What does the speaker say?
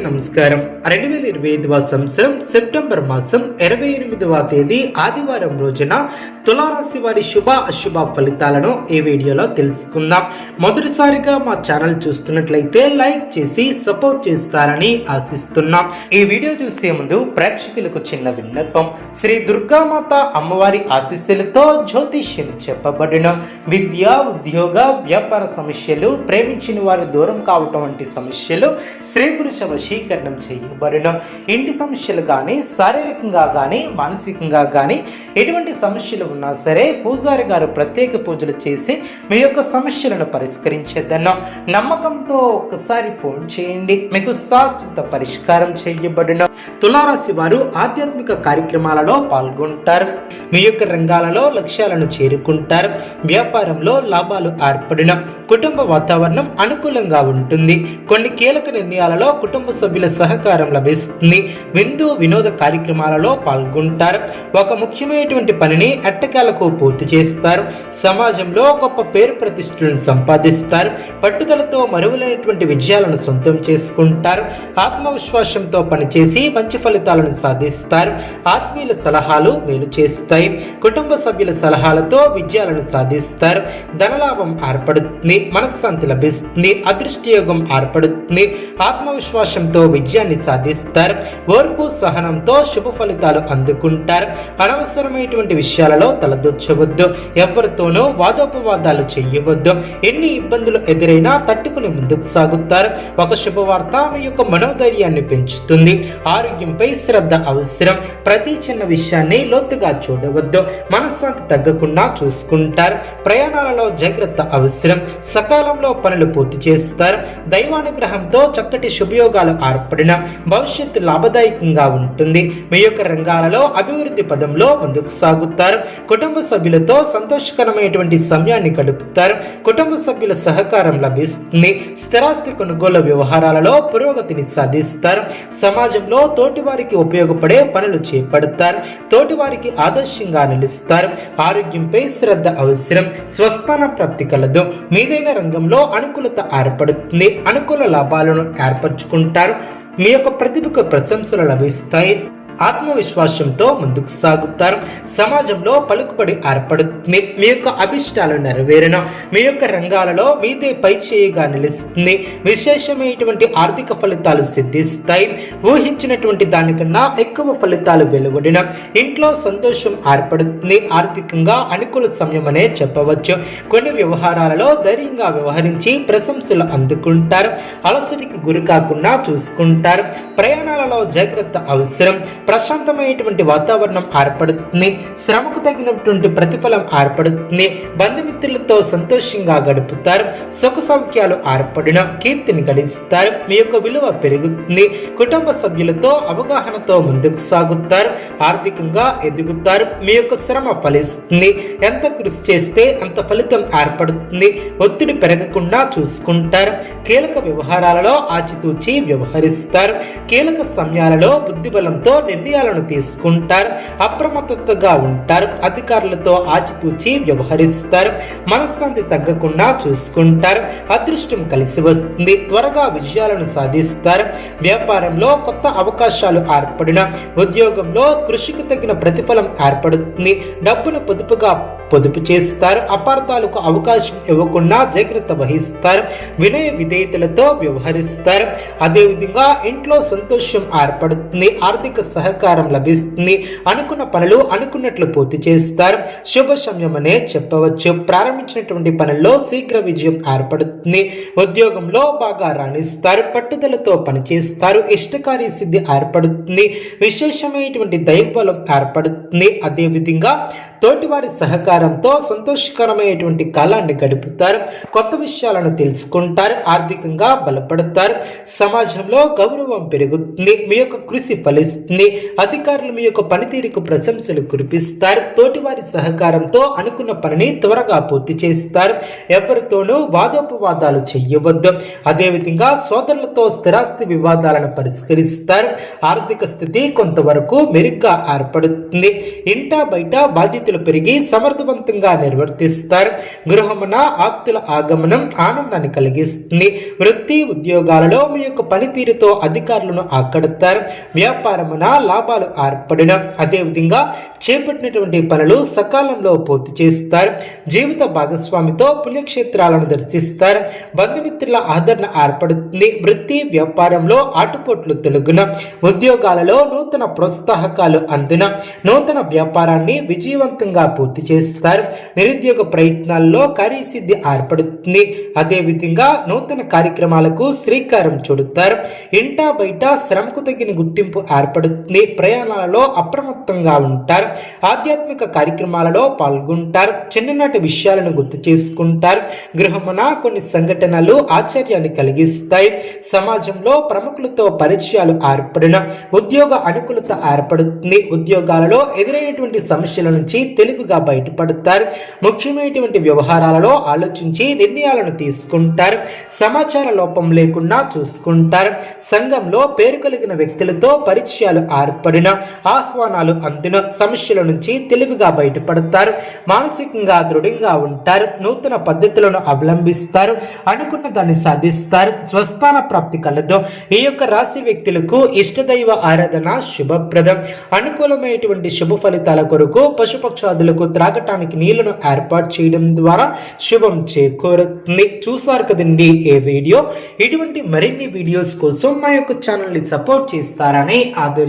అందరికీ నమస్కారం. రెండు వేల ఇరవై ఐదవ సంవత్సరం సెప్టెంబర్ మాసం ఇరవై ఎనిమిదవ తేదీ ఆదివారం రోజున తులారాశి వారి శుభ అశుభ ఫలితాలను ఈ వీడియోలో తెలుసుకుందాం. మొదటిసారిగా మా ఛానల్ చూస్తున్నట్లయితే లైక్ చేసి సపోర్ట్ చేస్తారని ఆశిస్తున్నాం. ఈ వీడియో చూసే ముందు ప్రేక్షకులకు చిన్న విన్నపం. శ్రీ దుర్గామాత అమ్మవారి ఆశీస్సులతో జ్యోతిష్యం చెప్పబడిన విద్య ఉద్యోగ వ్యాపార సమస్యలు ప్రేమించిన వారు దూరం కావటం వంటి సమస్యలు స్త్రీ పురుష వశీకరణం చేయబడిన ఇంటి సమస్యలు కానీ శారీరకంగా కానీ మానసికంగా కానీ ఎటువంటి సమస్యలు ఉన్నా సరే పూజారి గారు ప్రత్యేక పూజలు చేసి మీ యొక్క సమస్యలను పరిష్కరించేద్దన్న నమ్మకంతో ఒక్కసారి ఫోన్ చేయండి. మీకు శాశ్వత పరిష్కారం చేయబడిన. తులారాశి వారు ఆధ్యాత్మిక కార్యక్రమాలలో పాల్గొంటారు. మీ యొక్క రంగాలలో లక్ష్యాలను చేరుకుంటారు. వ్యాపారంలో లాభాలు ఏర్పడిన. కుటుంబ వాతావరణం అనుకూలంగా ఉంటుంది. కొన్ని కీలక నిర్ణయాలలో కుటుంబ సభ్యుల సహకారం లభిస్తుంది. విందు వినోద కార్యక్రమాలలో పాల్గొంటారు. ఒక ముఖ్యమైనటువంటి పనిని ఎట్టకేలకు పూర్తి చేస్తారు. సమాజంలో గొప్ప పేరు ప్రతిష్టలను సంపాదిస్తారు. పట్టుదలతో మరువలైనటువంటి విజయాలను సొంతం చేసుకుంటారు. ఆత్మవిశ్వాసంతో పనిచేసి మంచి ఫలితాలను సాధిస్తారు. ఆత్మీయుల సలహాలు మేలు చేస్తాయి. కుటుంబ సభ్యుల సలహాలతో విజయాలను సాధిస్తారు. ధనలాభం ఏర్పడుతుంది. మనశ్శాంతి లభిస్తుంది. అదృష్టయోగం ఏర్పడుతుంది. ఆత్మవిశ్వాసం ఆత్మవిశ్వాసంతో విజయాన్ని సాధిస్తారు. ఓర్పు సహనంతో శుభ ఫలితాలు అందుకుంటారు. అనవసరమైనటువంటి విషయాలలో తలదూర్చవద్దు. ఎవరితోనూ వాదోపవాదాలు చేయవద్దు. ఎన్ని ఇబ్బందులు ఎదురైనా తట్టుకుని ముందుకు సాగుతారు. ఒక శుభవార్త మీ యొక్క మనోధైర్యాన్ని పెంచుతుంది. ఆరోగ్యంపై శ్రద్ధ అవసరం. ప్రతి చిన్న విషయాన్ని లోతుగా చూడవద్దు. మనశ్శాంతి తగ్గకుండా చూసుకుంటారు. ప్రయాణాలలో జాగ్రత్త అవసరం. సకాలంలో పనులు పూర్తి చేస్తారు. దైవానుగ్రహంతో చక్కటి శుభయోగాలు ఏర్పడిన భవిష్యత్తు లాభదాయకంగా ఉంటుంది. మీ యొక్క రంగాలలో అభివృద్ధి పదంలో ముందుకు సాగుతారు. కుటుంబ సభ్యులతో సంతోషకరమైనటువంటి సమయాన్ని గడుపుతారు. కుటుంబ సభ్యుల సహకారం లభిస్తుంది. స్థిరాస్తి కొనుగోలు వ్యవహారాలలో పురోగతిని సాధిస్తారు. సమాజంలో తోటివారికి ఉపయోగపడే పనులు చేపడతారు. తోటివారికి ఆదర్శంగా నిలుస్తారు. ఆరోగ్యంపై శ్రద్ధ అవసరం. స్వస్థాన ప్రాప్తి కలదు. మీదైన రంగంలో అనుకూలత ఏర్పడుతుంది. అనుకూల లాభాలను ఏర్పరచుకుంటారు. మీ యొక్క ప్రతిభకు ప్రశంసలు లభిస్తాయి. ఆత్మవిశ్వాసంతో ముందుకు సాగుతారు. సమాజంలో పలుకుబడి ఏర్పడుతుంది మీ యొక్క అభిష్టాలు నెరవేరన మీ యొక్క రంగాలలో మీదే పై చేయిగా నిలుస్తుంది. విశేషమైనటువంటి ఆర్థిక ఫలితాలు సిద్ధిస్తాయి. ఊహించినటువంటి దానికన్నా ఎక్కువ ఫలితాలు వెలువడిన ఇంట్లో సంతోషం ఏర్పడుతుంది. ఆర్థికంగా అనుకూల సమయం అనే చెప్పవచ్చు. కొన్ని వ్యవహారాలలో ధైర్యంగా వ్యవహరించి ప్రశంసలు అందుకుంటారు. అలసటికి గురి కాకుండా చూసుకుంటారు. ప్రయాణాలలో జాగ్రత్త అవసరం. ప్రశాంతమైనటువంటి వాతావరణం ఏర్పడుతుంది శ్రమకు తగినటువంటి ప్రతిఫలం ఏర్పడుతుంది బంధుమిత్రులతో సంతోషంగా గడుపుతారు సుఖ సౌఖ్యాలు ఏర్పడిన కీర్తిని గడిస్తారు మీ యొక్క విలువ పెరుగుతుంది కుటుంబ సభ్యులతో అవగాహనతో ముందుకు సాగుతారు ఆర్థికంగా ఎదుగుతారు మీ యొక్క శ్రమ ఫలిస్తుంది ఎంత కృషి చేస్తే అంత ఫలితం ఏర్పడుతుంది ఒత్తిడి పెరగకుండా చూసుకుంటారు కీలక వ్యవహారాలలో ఆచితూచి వ్యవహరిస్తారు కీలక సమయాలలో బుద్ధిబలంతో నిర్ణయాలను తీసుకుంటారు అప్రమత్తతగా ఉంటారు అధికారులతో ఆచితూచి వ్యవహరిస్తారు మనశ్శాంతి తగ్గకుండా చూసుకుంటారు అదృష్టం కలిసి వస్తుంది త్వరగా విజయాలను సాధిస్తారు. వ్యాపారంలో కొత్త అవకాశాలు ఏర్పడిన ఉద్యోగంలో కృషికి తగిన ప్రతిఫలం ఏర్పడుతుంది. డబ్బును పొదుపుగా పొదుపు చేస్తారు అపార్థాలకు అవకాశం ఇవ్వకుండా జాగ్రత్త వహిస్తారు వినయ విధేయతలతో వ్యవహరిస్తారు. అదేవిధంగా ఇంట్లో సంతోషం ఏర్పడుతుంది ఆర్థిక సహకారం లభిస్తుంది. అనుకున్న పనులు అనుకున్నట్లు పూర్తి చేస్తారు. శుభ సమయమనే అనే చెప్పవచ్చు. ప్రారంభించినటువంటి పనుల్లో శీఘ్ర విజయం ఏర్పడుతుంది. ఉద్యోగంలో బాగా రాణిస్తారు. పట్టుదలతో పనిచేస్తారు. ఇష్టకార్య సిద్ధి ఏర్పడుతుంది. విశేషమైనటువంటి దైవబలం ఏర్పడుతుంది. అదేవిధంగా తోటివారి సహకారంతో సంతోషకరమైనటువంటి కాలాన్ని గడుపుతారు. కొత్త విషయాలను తెలుసుకుంటారు. ఆర్థికంగా బలపడతారు. సమాజంలో గౌరవం పెరుగుతుంది. మీ యొక్క కృషి ఫలిస్తుంది. అధికారులు మీ యొక్క పనితీరుకు ప్రశంసలు కురిపిస్తారు. తోటివారి సహకారంతో అనుకున్న పనిని త్వరగా పూర్తి చేస్తారు. ఎవరితోనూ వాదోపవాదాలు చేయవద్దు. అదేవిధంగా సోదరులతో స్థిరాస్తి వివాదాలను పరిష్కరిస్తారు. ఆర్థిక స్థితి కొంతవరకు మెరుగ్గా ఏర్పడుతుంది. ఇంటా బయట బాధ్యతలు పెరిగి సమర్థవంతంగా నిర్వర్తిస్తారు. గృహమున ఆప్తుల ఆగమనం ఆనందాన్ని కలిగిస్తుంది. వృత్తి ఉద్యోగాలలో మీ యొక్క పనితీరుతో అధికారులను ఆకడతారు. వ్యాపారమున లాభాలు ఏర్పడడం అదేవిధంగా చేపట్టినటువంటి పనులు సకాలంలో పూర్తి చేస్తారు. జీవిత భాగస్వామితో పుణ్యక్షేత్రాలను దర్శిస్తారు. బంధుమిత్రుల ఆదరణ ఏర్పడుతుంది. వృత్తి వ్యాపారంలో ఆటుపోట్లు తెలుగున ఉద్యోగాలలో నూతన ప్రోత్సాహకాలు అందున నూతన వ్యాపారాన్ని విజయవంతంగా పూర్తి చేస్తారు. నిరుద్యోగ ప్రయత్నాల్లో కార్యసిద్ధి ఏర్పడుతుంది. అదేవిధంగా నూతన కార్యక్రమాలకు శ్రీకారం చుడుతారు. ఇంటా బయట శ్రమకు తగిన గుర్తింపు ఏర్పడుతుంది. ప్రయాణాలలో అప్రమత్తంగా ఉంటారు. ఆధ్యాత్మిక కార్యక్రమాలలో పాల్గొంటారు. చిన్ననాటి విషయాలను గుర్తు చేసుకుంటారు. గృహమున కొన్ని సంఘటనలు ఆశ్చర్యాన్ని కలిగిస్తాయి. సమాజంలో ప్రముఖులతో పరిచయాలు ఏర్పడిన ఉద్యోగ అనుకూలత ఏర్పడుతుంది. ఉద్యోగాలలో ఎదురైనటువంటి సమస్యల నుంచి తెలివిగా బయటపడతారు. ముఖ్యమైనటువంటి వ్యవహారాలలో ఆలోచించి నిర్ణయాలను తీసుకుంటారు. సమాచార లోపం లేకుండా చూసుకుంటారు. సంఘంలో పేరు కలిగిన వ్యక్తులతో పరిచయాలు ఏర్పడిన ఆహ్వానాలు అందిన సమస్యల నుంచి తెలివిగా బయటపడతారు. మానసికంగా దృఢంగా ఉంటారు. నూతన పద్ధతులను అవలంబిస్తారు. అనుకున్న దాన్ని సాధిస్తారు. స్వస్థాన ప్రాప్తి కలదు. ఈ యొక్క రాశి వ్యక్తులకు ఇష్టదైవ ఆరాధన శుభప్రదం. అనుకూలమైనటువంటి శుభ ఫలితాల కొరకు పశుపక్షాదులకు త్రాగటానికి నీళ్ళను ఏర్పాటు చేయడం ద్వారా శుభం చేకూరుతుంది. చూసారు కదండి ఏ వీడియో? ఇటువంటి మరిన్ని వీడియోస్ కోసం మా యొక్క ఛానల్ని సపోర్ట్ చేస్తారని ఆదరి